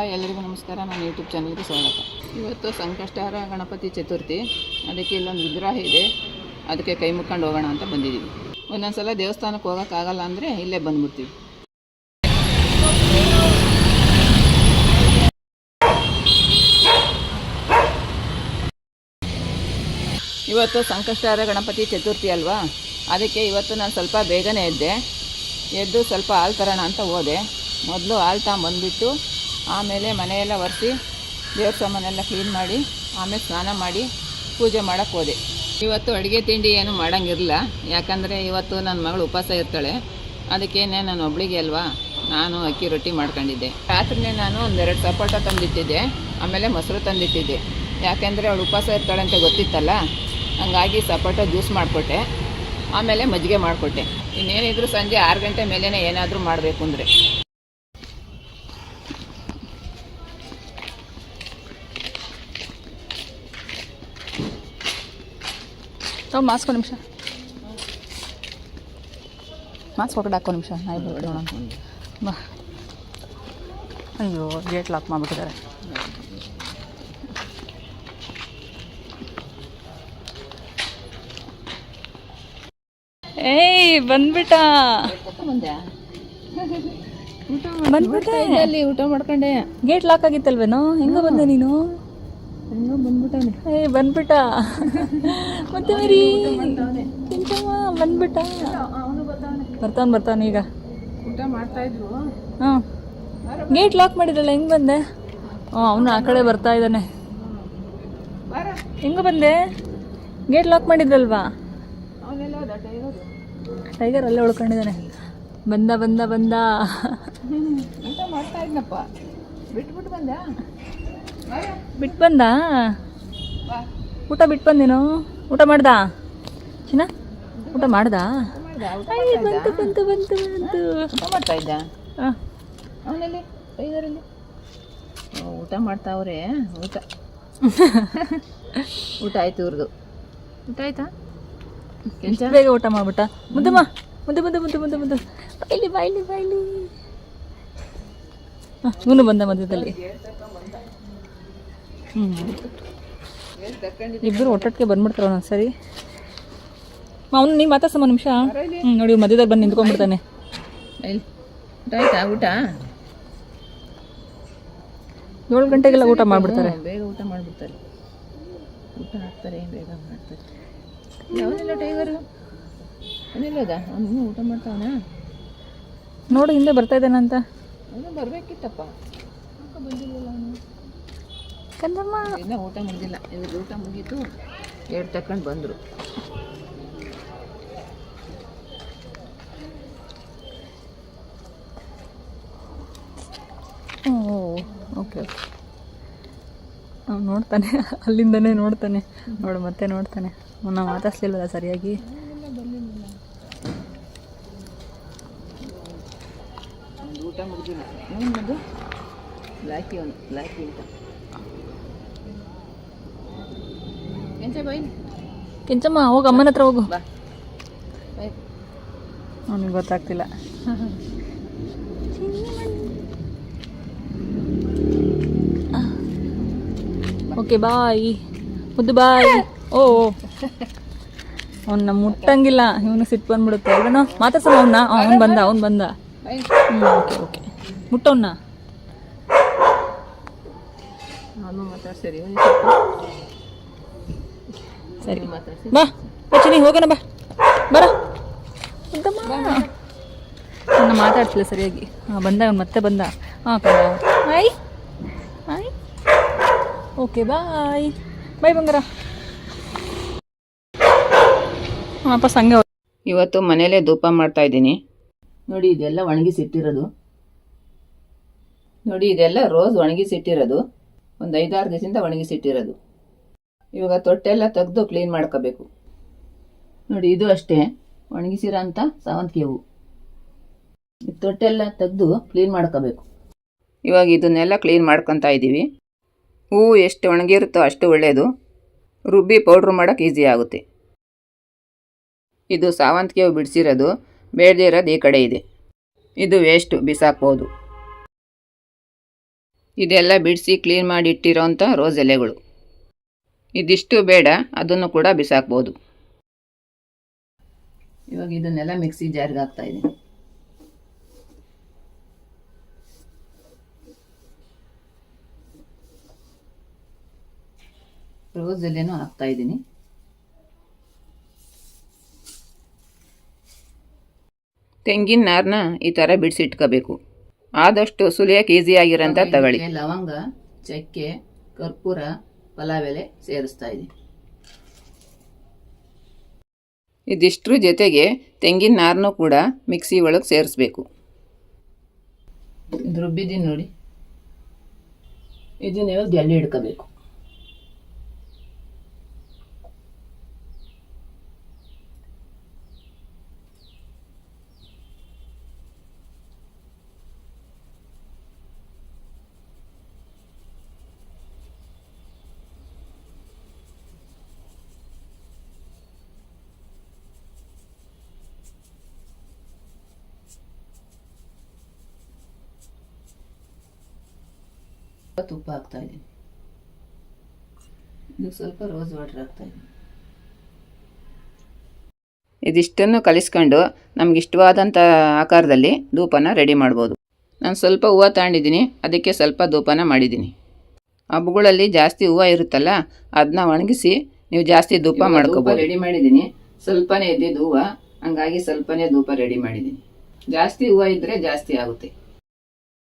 ಎಲ್ಲರಿಗೂ ನಮಸ್ಕಾರ. ನಾನು ಯೂಟ್ಯೂಬ್ ಚಾನಲ್ಗೆ ಸ್ವಾಗತ. ಇವತ್ತು ಸಂಕಷ್ಟಹಾರ ಗಣಪತಿ ಚತುರ್ಥಿ. ಅದಕ್ಕೆ ಇಲ್ಲೊಂದು ವಿಗ್ರಹ ಇದೆ. ಅದಕ್ಕೆ ಕೈ ಮುಕ್ಕೊಂಡು ಹೋಗೋಣ ಅಂತ ಬಂದಿದ್ದೀವಿ ಒಂದೊಂದು ಸಲ ದೇವಸ್ಥಾನಕ್ಕೆ ಹೋಗೋಕ್ಕಾಗಲ್ಲ ಅಂದರೆ ಇಲ್ಲೇ ಬಂದ್ಬಿಡ್ತೀವಿ. ಇವತ್ತು ಸಂಕಷ್ಟಹಾರ ಗಣಪತಿ ಚತುರ್ಥಿ ಅಲ್ವಾ? ಅದಕ್ಕೆ ಇವತ್ತು ನಾನು ಸ್ವಲ್ಪ ಬೇಗನೆ ಎದ್ದೆ. ಎದ್ದು ಸ್ವಲ್ಪ ಹಾಲು ತರೋಣ ಅಂತ ಹೋದೆ. ಮೊದಲು ಹಾಲು ತಗೊಂಬಂದ್ಬಿಟ್ಟು ಆಮೇಲೆ ಮನೆಯೆಲ್ಲ ಒರೆಸಿ ದೇವ್ರ ಸಾಮಾನೆಲ್ಲ ಕ್ಲೀನ್ ಮಾಡಿ, ಆಮೇಲೆ ಸ್ನಾನ ಮಾಡಿ ಪೂಜೆ ಮಾಡೋಕ್ಕೆ ಹೋದೆ. ಇವತ್ತು ಅಡುಗೆ ತಿಂಡಿ ಏನು ಮಾಡೋಂಗಿರಲಿಲ್ಲ. ಯಾಕಂದರೆ ಇವತ್ತು ನನ್ನ ಮಗಳು ಉಪವಾಸ ಇರ್ತಾಳೆ. ಅದಕ್ಕೇನೆ ನಾನು ಒಬ್ಳಿಗೆ ಅಲ್ವಾ, ನಾನು ಅಕ್ಕಿ ರೊಟ್ಟಿ ಮಾಡ್ಕೊಂಡಿದ್ದೆ. ರಾತ್ರಿನೇ ನಾನು ಒಂದೆರಡು ಸಪೋಟ ತಂದಿಟ್ಟಿದ್ದೆ. ಆಮೇಲೆ ಮೊಸರು ತಂದಿಟ್ಟಿದ್ದೆ. ಯಾಕೆಂದರೆ ಅವಳು ಉಪವಾಸ ಇರ್ತಾಳೆ ಅಂತ ಗೊತ್ತಿತ್ತಲ್ಲ, ಹಂಗಾಗಿ ಸಪೋಟ ಜ್ಯೂಸ್ ಮಾಡಿಕೊಟ್ಟೆ. ಆಮೇಲೆ ಮಜ್ಜಿಗೆ ಮಾಡಿಕೊಟ್ಟೆ. ಇನ್ನೇನಿದ್ರು ಸಂಜೆ ಆರು ಗಂಟೆ ಮೇಲೇ ಏನಾದರೂ ಮಾಡಬೇಕು ಅಂದರೆ. ತಗೋ ಮಾಸ್ಕೊ ನಿಮಿಷ. ಮಾಸ್ಕ್ ಒಳಗಡೆ ಹಾಕೋ ನಿಮಿಷ. ನಾಯಿ ಬಿಡೋಣ ಬಾ. ಅಯ್ಯೋ ಗೇಟ್ ಲಾಕ್ ಮಾಡಿಬಿಟ್ಟಿದ್ದಾರೆ. ಏಯ್ ಬಂದ್ಬಿಟ್ಟ. ಬಂದ್ಬಿಟ್ಟೆ ಅಲ್ಲಿ ಊಟ ಮಾಡ್ಕೊಂಡೆ. ಗೇಟ್ ಲಾಕ್ ಆಗಿತ್ತಲ್ವೇನೋ? ಹೆಂಗ ಬಂದೆ ನೀನು? ಹೆಂಗೋ ಬಂದ್ಬಿಟ್ಟಾನೆ ಏಯ್ ಬಂದ್ಬಿಟ್ಟ. ಮತ್ತೆ ಮರಿ? ಕೆಂಚಮ್ಮ ಬಂದ್ಬಿಟ್ಟ. ಬರ್ತಾನೆ ಬರ್ತಾನೆ ಈಗ. ಊಟ ಮಾಡ್ತಾ ಇದ್ರು ಹಾಂ. ಗೇಟ್ ಲಾಕ್ ಮಾಡಿದ್ರಲ್ಲ ಹೆಂಗೆ ಬಂದೆ? ಹ್ಞೂ ಅವನು ಆ ಕಡೆ ಬರ್ತಾ ಇದ್ದಾನೆ. ಹೆಂಗೆ ಬಂದೆ? ಗೇಟ್ ಲಾಕ್ ಮಾಡಿದ್ರಲ್ವಾ? ಟೈಗರ್? ಅಲ್ಲೇ ಉಳ್ಕೊಂಡಿದ್ದಾನೆ. ಬಂದ ಬಂದ ಬಂದ. ಮಾಡ್ತಾ ಇದ್ನಪ್ಪ ಬಿಟ್ಬಿಟ್ಟು ಬಂದ ಬಿಟ್ಟು ಬಂದ ಊಟ ಬಿಟ್ಟು ಬಂದೇನು ಊಟ ಮಾಡ್ದ? ಚಿನ್ನ ಊಟ ಮಾಡ್ದ? ಬಂತು ಬಂತು ಬಂತು ಬಂತು. ಊಟ ಮಾಡ್ತಾ ಇದ್ದ ಅವನಲ್ಲಿ ಊಟ ಮಾಡ್ತಾವ್ರೆ ಊಟ. ಊಟ ಆಯ್ತು ಇವ್ರದ್ದು ಊಟ ಆಯ್ತಾ? ಬೇಗ ಊಟ ಮಾಡ್ಬಿಟ್ಟ. ಮುದ್ದಮ್ಮ ಮುದ್ದೆ ಮುದ್ದೆ ಮುದ್ದೆ ಮುದ್ದೆ ಮುದ್ದೆ ಬಾಯ್ಲಿ ಬಾಯ್ಲಿ ಬಾಯ್ಲಿ. ಹಾಂ ಇವನು ಬಂದ ಮಧ್ಯದಲ್ಲಿ. ಇಬ್ಬರು ಒಟ್ಟೊಟ್ಟಿಗೆ ಬಂದ್ಬಿಡ್ತಾರ ಒಂದೊಂದು ಸರಿ ಅವನು ಮಾತ್ರ ಮಾತಾಡ್ಸಮ್ಮ ನಿಮಿಷ. ಹ್ಞೂ ನೋಡಿ ಮಧ್ಯದಲ್ಲಿ ಬಂದು ನಿಂತ್ಕೊಂಡ್ಬಿಡ್ತಾನೆ. ಆಯ್ತಾ? ಊಟ? ಏಳು ಗಂಟೆಗೆಲ್ಲ ಊಟ ಮಾಡಿಬಿಡ್ತಾರೆ. ಬೇಗ ಊಟ ಮಾಡಿಬಿಡ್ತಾರೆ. ಊಟ ಹಾಕ್ತಾರೆ ಬೇಗ ಮಾಡ್ತಾರೆ. ಯಾವನಿಲ್ಲ ಟೈಗರು ಅವನಿಲ್ಲದ? ಅವನು ಊಟ ಮಾಡ್ತಾವನ? ನೋಡಿ ಹಿಂದೆ ಬರ್ತಾ ಇದ್ದಾನಂತ. ಅವನು ಬರಬೇಕಿತ್ತಪ್ಪ. ಬಂದಿರಲಿಲ್ಲ ಅವನು? ಕಂದಮ್ಮ ಇನ್ನೂ ಊಟ ಮುಗಿದಿಲ್ಲ. ಇವ್ರಿಗೆ ಊಟ ಮುಗೀತು ಎರಡು ತಕೊಂಡು ಬಂದರು. Okay okay. ಅವ್ನು ನೋಡ್ತಾನೆ ಅಲ್ಲಿಂದನೇ ನೋಡ್ತಾನೆ. ನೋಡು ಮತ್ತೆ ನೋಡ್ತಾನೆ. ನಾವು ಮಾತಾಡ್ಸ್ಲಿಲ್ವಲ್ಲ ಸರಿಯಾಗಿ? ಊಟ ಮುಗಿದಿಲ್ಲ. ಅವನದು ಬ್ಲ್ಯಾಕಿ ಅವನು ಬ್ಲ್ಯಾಕಿ ಅಂತ ಎಂಚ ಬೈ ಕೆಂಚಮ್ಮ ಹೋಗು ಅಮ್ಮನ ಹತ್ರ ಹೋಗು ಅವನಿಗೆ ಗೊತ್ತಾಗ್ತಿಲ್ಲ. ಓಕೆ ಬಾಯ್ ಮುದ್ದು ಬಾಯ್ ಓ ಅವನ್ನ ಮುಟ್ಟಂಗಿಲ್ಲ. ಇವನು ಸಿಟ್ಟು ಬಂದ್ಬಿಡುತ್ತೆ. ಇವನು ಮಾತಾಡ್ಸಲ್ಲ ಅವನ್ನ ಅವ್ನು. ಬಂದ ಅವ್ನು ಬಂದ. ಹ್ಞೂ ಓಕೆ ಓಕೆ. ಮುಟ್ಟವನ್ನ ನಾನು ಮಾತಾಡ್ಸರಿ ಸರಿ. ಬಾ ಪಚಿನಿ ಹೋಗೋಣ ಬಾ. ಬರ. ನಾನು ನನ್ನ ಮಾತಾಡ್ತಿಲ್ಲ ಸರಿಯಾಗಿ. ಹಾಂ ಬಂದ ಮತ್ತೆ ಬಂದ. ಹಾಂ ಕಣ. Hi hi okay bye bye ಬಂಗಾರ. ವಾಪಸ್ ಹಂಗೆ ಇವತ್ತು ಮನೇಲೇ ಧೂಪ ಮಾಡ್ತಾ ಇದ್ದೀನಿ. ನೋಡಿ ಇದೆಲ್ಲ ಒಣಗಿಸಿಟ್ಟಿರೋದು. ನೋಡಿ ಇದೆಲ್ಲ ರೋಸ್ ಒಣಗಿಸಿಟ್ಟಿರೋದು. ಒಂದು ಐದಾರು ದಿವಸದಿಂದ ಒಣಗಿಸಿಟ್ಟಿರೋದು. ಇವಾಗ ತೊಟ್ಟೆಲ್ಲ ತೆಗೆದು ಕ್ಲೀನ್ ಮಾಡ್ಕೋಬೇಕು. ನೋಡಿ, ಇದು ಅಷ್ಟೇ. ಒಣಗಿಸಿರೋ ಅಂಥ ಸಾವಂತಿಗೆ ಹೂವು ತೊಟ್ಟೆಲ್ಲ ತೆಗೆದು ಕ್ಲೀನ್ ಮಾಡ್ಕೋಬೇಕು. ಇವಾಗ ಇದನ್ನೆಲ್ಲ ಕ್ಲೀನ್ ಮಾಡ್ಕೊತಾ ಇದ್ದೀವಿ. ಹೂವು ಎಷ್ಟು ಒಣಗಿರುತ್ತೋ ಅಷ್ಟು ಒಳ್ಳೆಯದು ರುಬ್ಬಿ ಪೌಡ್ರ್ ಮಾಡೋಕ್ಕೆ ಈಸಿ ಆಗುತ್ತೆ. ಇದು ಸಾವಂತಿಗೆ ಹೂವು ಬಿಡಿಸಿರೋದು. ಬೇಡದೇ ಇರೋದು ಈ ಕಡೆ ಇದೆ. ಇದು ವೇಸ್ಟು ಬಿಸಾಕ್ಬೋದು. ಇದೆಲ್ಲ ಬಿಡಿಸಿ ಕ್ಲೀನ್ ಮಾಡಿ ಇಟ್ಟಿರೋಂಥ ರೋಸ್ ಎಲೆಗಳು. ಇದಿಷ್ಟು ಬೇಡ ಅದನ್ನು ಕೂಡ ಬಿಸಾಕ್ಬೋದು. ಇವಾಗ ಇದನ್ನೆಲ್ಲ ಮಿಕ್ಸಿ ಜಾರಿಗೆ ಹಾಕ್ತಾ ಇದ್ದೀನಿ ರೋಸ್ ಎಲೆನೂ ಹಾಕ್ತಾ ಇದ್ದೀನಿ ತೆಂಗಿನ ನಾರನ್ನ ಈ ಥರ ಬಿಡಿಸಿಟ್ಕೋಬೇಕು. ಆದಷ್ಟು ಸುಲಿಯೋಕೆ ಈಸಿಯಾಗಿರೋಂಥ ತಗೊಳ್ಳಿ. ಲವಂಗ ಚಕ್ಕೆ ಕರ್ಪೂರ ಪಲಾವ್ ಎಲೆ ಸೇರಿಸ್ತಾ ಇದ್ದೀನಿ. ಇದಿಷ್ಟ್ರ ಜೊತೆಗೆ ತೆಂಗಿನ ನಾರನ್ನು ಕೂಡ ಮಿಕ್ಸಿ ಒಳಗೆ ಸೇರಿಸ್ಬೇಕು. ಇದು ರುಬ್ಬಿದ್ದೀನಿ ನೋಡಿ. ಇದನ್ನ ಇವಾಗ ಜಲ್ಲಿ ಹಿಡ್ಕೋಬೇಕು. ತುಪ್ಪ ಹಾಕ್ತಾ ಇದ್ದೀನಿ ಇದು ಸ್ವಲ್ಪ ರೋಸ್ ವಾಟರ್ ಹಾಕ್ತಾ ಇದ್ದೀನಿ ಇದಿಷ್ಟನ್ನು ಕಲಿಸ್ಕೊಂಡು ನಮ್ಗೆ ಇಷ್ಟವಾದಂಥ ಆಕಾರದಲ್ಲಿ ಧೂಪನ ರೆಡಿ ಮಾಡ್ಬೋದು. ನಾನು ಸ್ವಲ್ಪ ಹೂವು ತಗೊಂಡಿದ್ದೀನಿ ಅದಕ್ಕೆ ಸ್ವಲ್ಪ ಧೂಪನ ಮಾಡಿದ್ದೀನಿ. ಹಬ್ಬಗಳಲ್ಲಿ ಜಾಸ್ತಿ ಹೂವು ಇರುತ್ತಲ್ಲ ಅದನ್ನ ಒಣಗಿಸಿ ನೀವು ಜಾಸ್ತಿ ಧೂಪ ಮಾಡ್ಕೋಬೋದು. ರೆಡಿ ಮಾಡಿದ್ದೀನಿ ಸ್ವಲ್ಪನೇ ಇದ್ದಿದ್ದು ಹೂವು ಹಂಗಾಗಿ ಸ್ವಲ್ಪನೇ ಧೂಪ ರೆಡಿ ಮಾಡಿದ್ದೀನಿ. ಜಾಸ್ತಿ ಹೂವು ಇದ್ದರೆ ಜಾಸ್ತಿ ಆಗುತ್ತೆ.